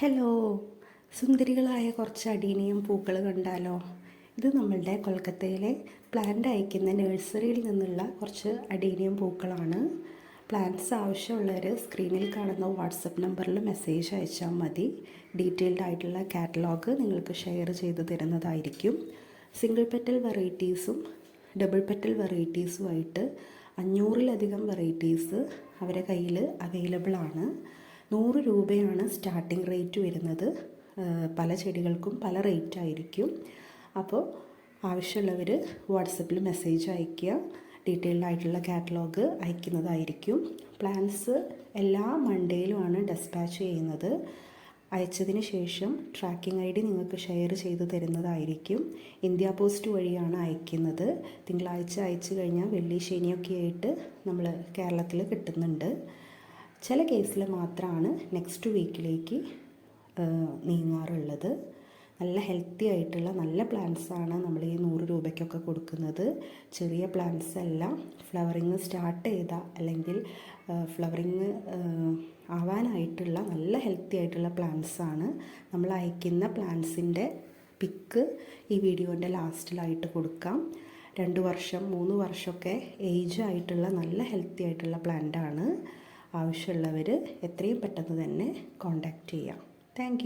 Hello. സുന്ദരികളായ കുറച്ച് അടീനിയും പൂക്കൾ കണ്ടാലോ? ഇത് നമ്മളുടെ കൊൽക്കത്തയിലെ പ്ലാന്റ് അയക്കുന്ന നഴ്സറിയിൽ നിന്നുള്ള കുറച്ച് അടീനിയം പൂക്കളാണ്. പ്ലാന്റ്സ് ആവശ്യമുള്ളവർ സ്ക്രീനിൽ കാണുന്ന വാട്സപ്പ് നമ്പറിൽ മെസ്സേജ് അയച്ചാൽ മതി. ഡീറ്റെയിൽഡ് ആയിട്ടുള്ള കാറ്റലോഗ് നിങ്ങൾക്ക് ഷെയർ ചെയ്ത് തരുന്നതായിരിക്കും. സിംഗിൾ പെറ്റൽ വെറൈറ്റീസും ഡബിൾ പെറ്റൽ വെറൈറ്റീസുമായിട്ട് അഞ്ഞൂറിലധികം വെറൈറ്റീസ് അവരെ കയ്യിൽ അവൈലബിൾ ആണ്. നൂറ് രൂപയാണ് സ്റ്റാർട്ടിംഗ് റേറ്റ് വരുന്നത്. പല ചെടികൾക്കും പല റേറ്റ് ആയിരിക്കും. അപ്പോൾ ആവശ്യമുള്ളവർ വാട്സപ്പിൽ മെസ്സേജ് അയയ്ക്കുക. ഡീറ്റെയിൽഡ് ആയിട്ടുള്ള കാറ്റലോഗ് അയക്കുന്നതായിരിക്കും. പ്ലാൻസ് എല്ലാ മൺഡേയിലുമാണ് ഡെസ്പാച്ച് ചെയ്യുന്നത്. അയച്ചതിന് ശേഷം ട്രാക്കിംഗ് ഐ ഡി നിങ്ങൾക്ക് ഷെയർ ചെയ്ത് തരുന്നതായിരിക്കും. ഇന്ത്യ പോസ്റ്റ് വഴിയാണ് അയക്കുന്നത്. തിങ്കളാഴ്ച അയച്ചു കഴിഞ്ഞാൽ വെള്ളി ശനിയൊക്കെ ആയിട്ട് നമ്മൾ കേരളത്തിൽ കിട്ടുന്നുണ്ട്. ചില കേസിൽ മാത്രമാണ് നെക്സ്റ്റ് വീക്കിലേക്ക് നീങ്ങാറുള്ളത്. നല്ല ഹെൽത്തി ആയിട്ടുള്ള നല്ല പ്ലാന്റ്സാണ് നമ്മൾ ഈ നൂറ് രൂപയ്ക്കൊക്കെ കൊടുക്കുന്നത്. ചെറിയ പ്ലാന്റ്സ് എല്ലാം ഫ്ലവറിങ് സ്റ്റാർട്ട് ചെയ്ത അല്ലെങ്കിൽ ഫ്ലവറിങ് ആവാനായിട്ടുള്ള നല്ല ഹെൽത്തി ആയിട്ടുള്ള പ്ലാന്റ്സാണ് നമ്മൾ അയക്കുന്ന പ്ലാന്റ്സിന്റെ പിക്ക് ഈ വീഡിയോന്റെ ലാസ്റ്റിലായിട്ട് കൊടുക്കാം. രണ്ട് വർഷം മൂന്ന് വർഷമൊക്കെ ഏജ് ആയിട്ടുള്ള നല്ല ഹെൽത്തി ആയിട്ടുള്ള പ്ലാന്റ് ആണ്. ആവശ്യമുള്ളവർ എത്രയും പെട്ടെന്ന് തന്നെ കോണ്ടാക്റ്റ് ചെയ്യാം. താങ്ക്